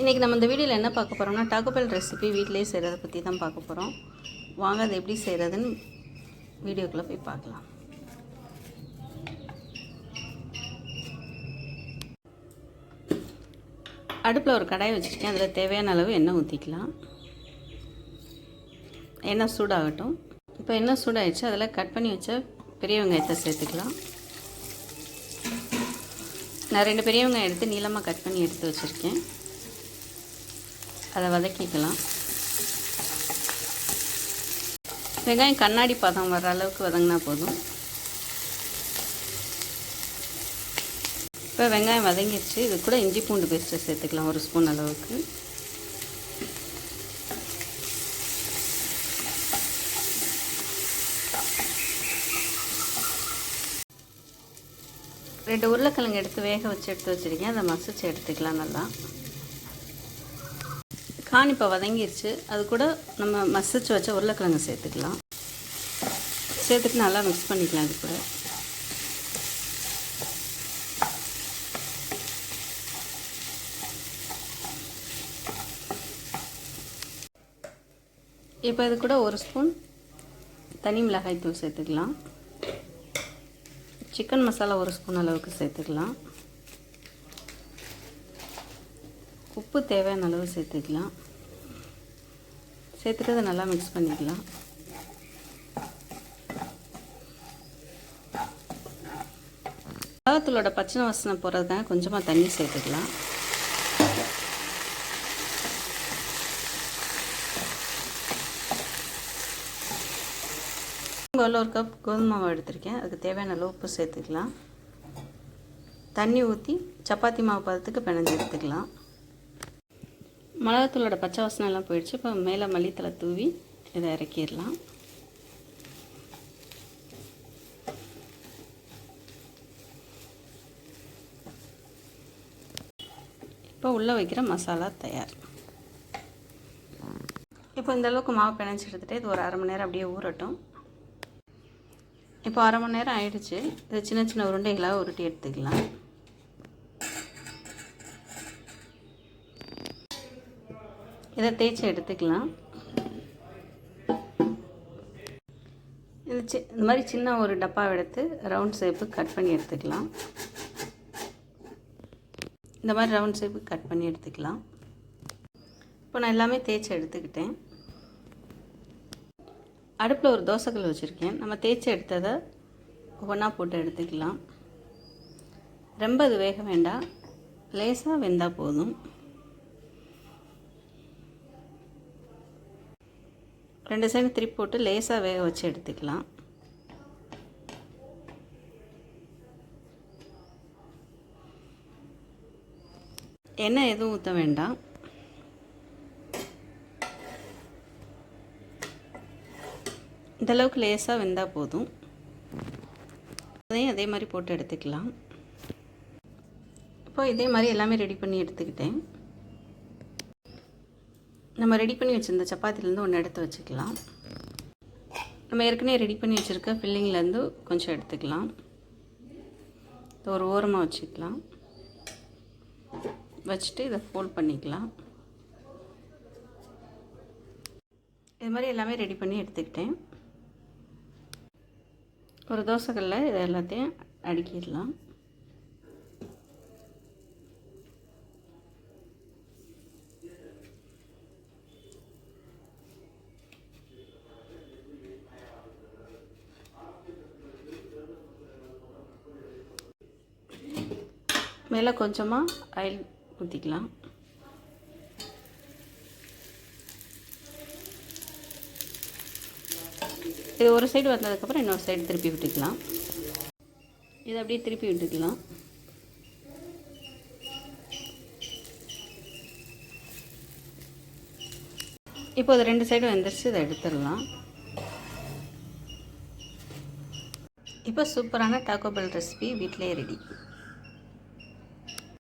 இன்றைக்கி நம்ம இந்த வீடியோவில் என்ன பார்க்க போகிறோம்னா டாக்கோபெல் ரெசிபி வீட்டிலே செய்கிறத பற்றி தான் பார்க்க போகிறோம் வாங்க அதை எப்படி செய்கிறதுன்னு வீடியோக்குள்ளே போய் பார்க்கலாம். அடுப்பில் ஒரு கடாயை வச்சுருக்கேன் அதில் தேவையான அளவு எண்ணெய் ஊற்றிக்கலாம் எண்ணெய் சூடாகட்டும். இப்போ எண்ணெய் சூடாகிடுச்சு அதில் கட் பண்ணி வச்ச பெரிய வெங்காயத்தை சேர்த்துக்கலாம். நான் ரெண்டு பெரிய வெங்காயம் எடுத்து நீளமாக கட் பண்ணி எடுத்து வச்சுருக்கேன். அதை வதக்கிக்கலாம். வெங்காயம் கண்ணாடி பதம் வர அளவுக்கு வதங்கினா போதும். இப்போ வெங்காயம் வதங்கிடுச்சு. இது கூட இஞ்சி பூண்டு பேஸ்ட்டை சேர்த்துக்கலாம் ஒரு ஸ்பூன் அளவுக்கு. ரெண்டு உருளைக்கிழங்கு எடுத்து வேக வச்சு எடுத்து வச்சுருக்கேன். அதை மசிச்சு எடுத்துக்கலாம் நல்லா. கான் இப்போ வதங்கிருச்சு. அது கூட நம்ம மசிச்சு வச்ச உருளைக்கிழங்கு சேர்த்துக்கலாம். சேர்த்துட்டு நல்லா மிக்ஸ் பண்ணிக்கலாம் இது கூட. இப்போ இது கூட ஒரு ஸ்பூன் தனி மிளகாய் தூள் சேர்த்துக்கலாம். சிக்கன் மசாலா ஒரு ஸ்பூன் அளவுக்கு சேர்த்துக்கலாம். உப்பு தேவையான அளவு சேர்த்துக்கலாம். சேர்த்துட்டு அதை நல்லா மிக்ஸ் பண்ணிக்கலாம். மிளகாத்தூளோட பச்சை வாசனை போகிறதுக்காக கொஞ்சமாக தண்ணி சேர்த்துக்கலாம். உங்களில் ஒரு கப் கோதுமை மாவு எடுத்திருக்கேன். அதுக்கு தேவையான அளவு உப்பு சேர்த்துக்கலாம். தண்ணி ஊற்றி சப்பாத்தி மாவு பதத்துக்கு பிணைஞ்சு எடுத்துக்கலாம். மிளகாத்தூளோட பச்சை வாசனை எல்லாம் போயிடுச்சு. இப்போ மேலே மல்லித்தலை தூவி இதை இறக்கிடலாம். இப்போ உள்ளே வைக்கிற மசாலா தயார். இப்போ இந்தளவுக்கு மாவு பிணைஞ்சி எடுத்துகிட்டு இது ஒரு அரை மணி நேரம் அப்படியே ஊறட்டும். இப்போ அரை மணி நேரம் ஆயிடுச்சு. இதை சின்ன சின்ன உருண்டைகளாக உருட்டி எடுத்துக்கலாம். இதை தேய்ச்சி எடுத்துக்கலாம். இது சி இந்த மாதிரி சின்ன ஒரு டப்பா எடுத்து ரவுண்ட் ஷேப்பு கட் பண்ணி எடுத்துக்கலாம். இந்த மாதிரி ரவுண்ட் ஷேப்பு கட் பண்ணி எடுத்துக்கலாம். இப்போ நான் எல்லாமே தேய்ச்சி எடுத்துக்கிட்டேன். அடுப்பில் ஒரு தோசைக்கல் வச்சுருக்கேன். நம்ம தேய்ச்சி எடுத்ததை ஒவ்வொன்றா போட்டு எடுத்துக்கலாம். ரொம்ப அது வேக வேண்டாம். லேசாக வெந்தால் போதும். ரெண்டு சைடு திருப்பி போட்டு லேசாக வேக வச்சு எடுத்துக்கலாம். எண்ணெய் எதுவும் ஊற்ற வேண்டாம். இந்தளவுக்கு லேசாக வெந்தால் போதும். அதையும் அதே மாதிரி போட்டு எடுத்துக்கலாம். இப்போ இதே மாதிரி எல்லாமே ரெடி பண்ணி எடுத்துக்கிட்டேன். நம்ம ரெடி பண்ணி வச்சுருந்த சப்பாத்திலேருந்து ஒன்று எடுத்து வச்சுக்கலாம். நம்ம ஏற்கனவே ரெடி பண்ணி வச்சுருக்க ஃபில்லிங்லேருந்து கொஞ்சம் எடுத்துக்கலாம். ஒரு ஓரமாக வச்சுக்கலாம். வச்சுட்டு இதை ஃபோல்ட் பண்ணிக்கலாம். இது மாதிரி எல்லாமே ரெடி பண்ணி எடுத்துக்கிட்டேன். ஒரு தோசைக்கல்ல இதை எல்லாத்தையும் அடுக்கிடலாம். மேலே கொஞ்சமாக ஆயில் ஊற்றிக்கலாம் இது ஒரு சைடு வந்ததுக்கப்புறம் இன்னொரு சைடு திருப்பி விட்டுக்கலாம். இதை அப்படியே திருப்பி விட்டுக்கலாம். இப்போ அது ரெண்டு சைடும் வெந்துருச்சு இதை எடுத்துடலாம். இப்போ சூப்பரான டாக்கோ பெல் ரெசிபி வீட்டிலே ரெடி